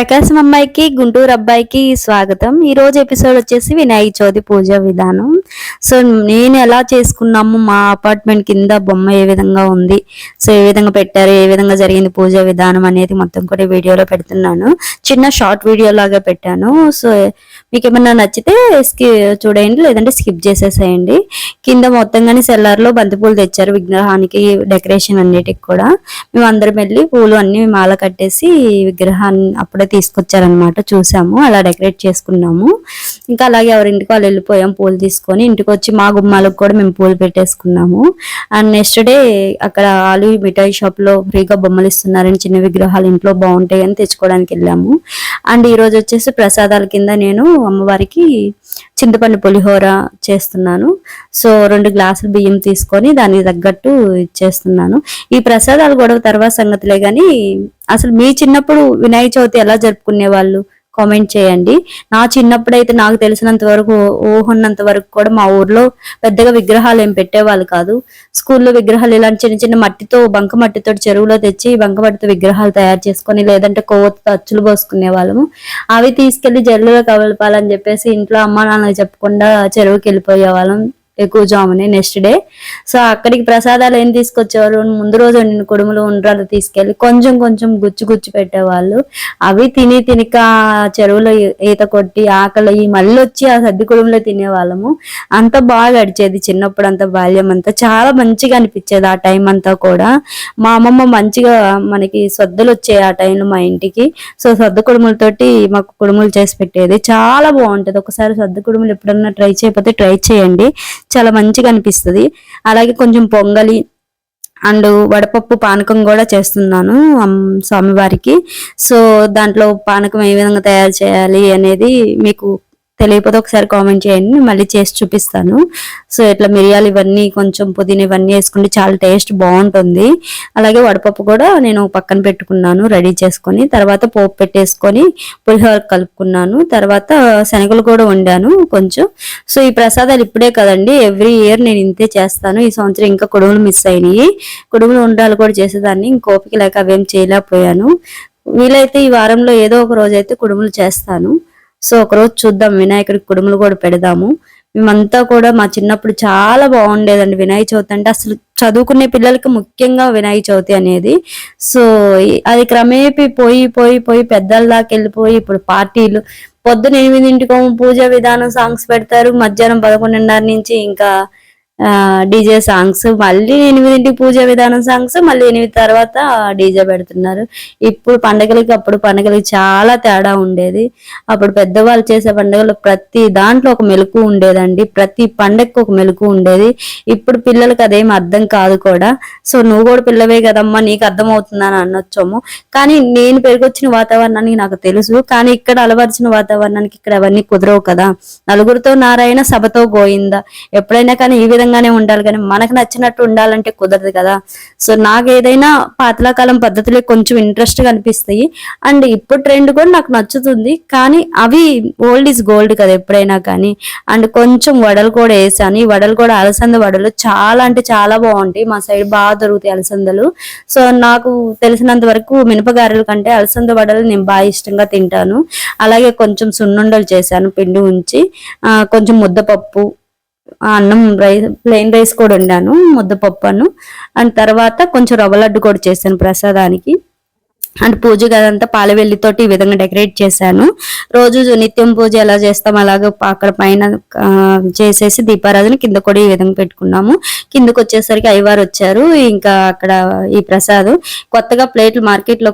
ప్రకాశం అమ్మాయికి గుంటూరు అబ్బాయికి స్వాగతం. ఈ రోజు ఎపిసోడ్ వచ్చేసి వినాయక చవితి పూజ విధానం. సో నేను ఎలా చేసుకున్నాము? మా అపార్ట్మెంట్ కింద బొమ్మ ఏ విధంగా ఉంది? సో ఏ విధంగా పెట్టారు? ఏ విధంగా జరిగింది పూజ విధానం అనేది మొత్తం కూడా వీడియోలో పెడుతున్నాను. చిన్న షార్ట్ వీడియో లాగా పెట్టాను. సో మీకు ఏమన్నా నచ్చితే స్కి చూడండి లేదంటే స్కిప్ చేసేసేయండి. కింద మొత్తంగానే సెల్లార్లో బంతిపూలు తెచ్చారు విగ్రహానికి డెకరేషన్ అన్నిటికి కూడా. మేము అందరం వెళ్ళి పూలు అన్ని మాల కట్టేసి విగ్రహాన్ని అప్పుడే తీసుకొచ్చారనమాట చూసాము. అలా డెకరేట్ చేసుకున్నాము. ఇంకా అలాగే ఎవరింటికి వాళ్ళు వెళ్ళిపోయాం పూలు తీసుకొని. ఇంటికి వచ్చి మా గుమ్మాలకు కూడా మేము పూలు పెట్టేసుకున్నాము. అండ్ నెక్స్ట్ డే అక్కడ ఆలు మిఠాయి షాప్లో ఫ్రీగా బొమ్మలు ఇస్తున్నారని చిన్న విగ్రహాలు ఇంట్లో బాగుంటాయి అని తెచ్చుకోవడానికి వెళ్ళాము. అండ్ ఈ రోజు వచ్చేసి ప్రసాదాల కింద నేను అమ్మవారికి చింతపండు పులిహోర చేస్తున్నాను. సో రెండు గ్లాసులు బియ్యం తీసుకొని దానికి తగ్గట్టు ఇచ్చేస్తున్నాను ఈ ప్రసాదాలు గొడవ తర్వాత సంగతిలే కానీ అసలు మీ చిన్నప్పుడు వినాయక చవితి ఎలా జరుపుకునే వాళ్ళు కామెంట్ చేయండి. నా చిన్నప్పుడైతే నాకు తెలిసినంత వరకు ఊహన్నంత వరకు కూడా మా ఊర్లో పెద్దగా విగ్రహాలు ఏం పెట్టేవాళ్ళు కాదు. స్కూల్లో విగ్రహాలు ఇలాంటి చిన్న చిన్న మట్టితో బంక మట్టితో చెరువులో తెచ్చి బంక మట్టితో విగ్రహాలు తయారు చేసుకొని లేదంటే కొవ్వొత్తుతో అచ్చులు పోసుకునే వాళ్ళము. అవి తీసుకెళ్ళి జల్లులో కవలపాలని చెప్పేసి ఇంట్లో అమ్మ నాన్నకి చెప్పకుండా చెరువుకి వెళ్ళిపోయే వాళ్ళం. ఎక్కువ జామునే నెక్స్ట్ డే సో అక్కడికి ప్రసాదాలు ఏం తీసుకొచ్చేవారు? ముందు రోజు వండిన కుడుములు ఉండ్రాలు తీసుకెళ్ళి కొంచెం కొంచెం గుచ్చి గుచ్చి పెట్టేవాళ్ళు. అవి తిని తినిక చెరువులో ఈత కొట్టి ఆకలి మళ్ళీ వచ్చి ఆ సర్ది కుడుములో తినేవాళ్ళము. అంత బాగా గడిచేది చిన్నప్పుడు అంత బాల్యం అంతా. చాలా మంచిగా అనిపించేది ఆ టైం అంతా కూడా. మా అమ్మమ్మ మంచిగా మనకి సొద్దలు వచ్చాయి ఆ టైంలో మా ఇంటికి. సో సొద్ద కుడుములతోటి మాకు కుడుములు చేసి పెట్టేది. చాలా బాగుంటది. ఒకసారి సొద్ద కుడుములు ఎప్పుడన్నా ట్రై చేయకపోతే ట్రై చేయండి. చాలా మంచిగా అనిపిస్తుంది. అలాగే కొంచెం పొంగలి అండ్ వడపప్పు పానకం కూడా చేస్తున్నాను స్వామివారికి. సో దాంట్లో పానకం ఏ విధంగా తయారు చేయాలి అనేది మీకు తెలియకపోతే ఒకసారి కామెంట్ చేయండి మళ్ళీ చేసి చూపిస్తాను. సో ఇట్లా మిరియాలు ఇవన్నీ కొంచెం పుదీనా ఇవన్నీ వేసుకుంటే చాలా టేస్ట్ బాగుంటుంది. అలాగే వడపప్పు కూడా నేను పక్కన పెట్టుకున్నాను రెడీ చేసుకొని తర్వాత పోపు పెట్టేసుకొని పులిహోర కలుపుకున్నాను తర్వాత శనగలు కూడా వండాను కొంచెం. సో ఈ ప్రసాదాలు ఇప్పుడే కదండి ఎవ్రీ ఇయర్ నేను ఇంతే చేస్తాను. ఈ సంవత్సరం ఇంకా కుడుములు మిస్ అయినాయి. కుడుములు ఉండాలి కూడా చేసేదాన్ని ఇంకోపిక లేక అవేం చేయలేకపోయాను. వీలైతే ఈ వారంలో ఏదో ఒక రోజైతే కుడుములు చేస్తాను. సో ఒకరోజు చూద్దాం వినాయకుడికి కుడుములు కూడా పెడదాము. మేమంతా కూడా మా చిన్నప్పుడు చాలా బాగుండేదండి వినాయక చవితి అంటే. అసలు చదువుకునే పిల్లలకి ముఖ్యంగా వినాయక చవితి అనేది. సో అది క్రమేపీ పోయి పోయి పోయి పెద్దల దాకా వెళ్ళిపోయి ఇప్పుడు పార్టీలు. పొద్దున ఎనిమిదింటికి పూజ విధానం సాంగ్స్ పెడతారు. మధ్యాహ్నం పదకొండున్నర నుంచి ఇంకా డీజే సాంగ్స్ మళ్ళీ ఎనిమిదింటికి పూజ విధానం సాంగ్స్ మళ్ళీ ఎనిమిది తర్వాత డీజే పెడుతున్నారు. ఇప్పుడు పండగలకి అప్పుడు పండగలకి చాలా తేడా ఉండేది. అప్పుడు పెద్దవాళ్ళు చేసే పండుగలు ప్రతి దాంట్లో ఒక మెలకు ఉండేదండి. ప్రతి పండగకు ఒక మెలకు ఉండేది. ఇప్పుడు పిల్లలకి అదేం అర్థం కాదు కూడా. సో నువ్వు కూడా పిల్లవే కదమ్మా నీకు అర్థం అవుతుందని అనొచ్చాము. కానీ నేను పెరిగొచ్చిన వాతావరణానికి నాకు తెలుసు. కానీ ఇక్కడ అలవరిచిన వాతావరణానికి ఇక్కడ అవన్నీ కుదరవు కదా. నలుగురితో నారాయణ సభతో గోయిందా ఎప్పుడైనా కానీ ఈ విధంగా విధంగానే ఉండాలి కానీ మనకు నచ్చినట్టు ఉండాలంటే కుదరదు కదా. సో నాకు ఏదైనా పాతలాకాలం పద్ధతిలో పద్ధతులే కొంచెం ఇంట్రెస్ట్ అనిపిస్తాయి. అండ్ ఇప్పుడు ట్రెండ్ కూడా నాకు నచ్చుతుంది. కానీ అవి ఓల్డ్ ఈజ్ గోల్డ్ కదా ఎప్పుడైనా కానీ. అండ్ కొంచెం వడలు కూడా వేసాను. ఈ వడలు కూడా అలసంద వడలు చాలా అంటే చాలా బాగుంటాయి. మా సైడ్ బాగా దొరుకుతాయి అలసందలు. సో నాకు తెలిసినంత వరకు మినపగారెల కంటే అలసంద వడలు నేను బాగా ఇష్టంగా తింటాను. అలాగే కొంచెం సున్నుండలు చేశాను పిండి ఉంచి. కొంచెం ముద్దపప్పు అన్నం రైస్ ప్లెయిన్ రైస్ కూడా వండాను ముద్దపప్పు అను అండ్ తర్వాత కొంచెం రవ్వ లడ్డు కూడా చేశాను ప్రసాదానికి. అండ్ పూజ గదంతా పాలవెల్లితోటి ఈ విధంగా డెకరేట్ చేశాను. రోజు నిత్యం పూజ ఎలా చేస్తాం అలాగే అక్కడ పైన చేసేసి దీపారాధన కింద కూడా ఈ విధంగా పెట్టుకున్నాము. కిందకు వచ్చేసరికి అయ్యవారు వచ్చారు ఇంకా అక్కడ ఈ ప్రసాదం. కొత్తగా ప్లేట్లు మార్కెట్లో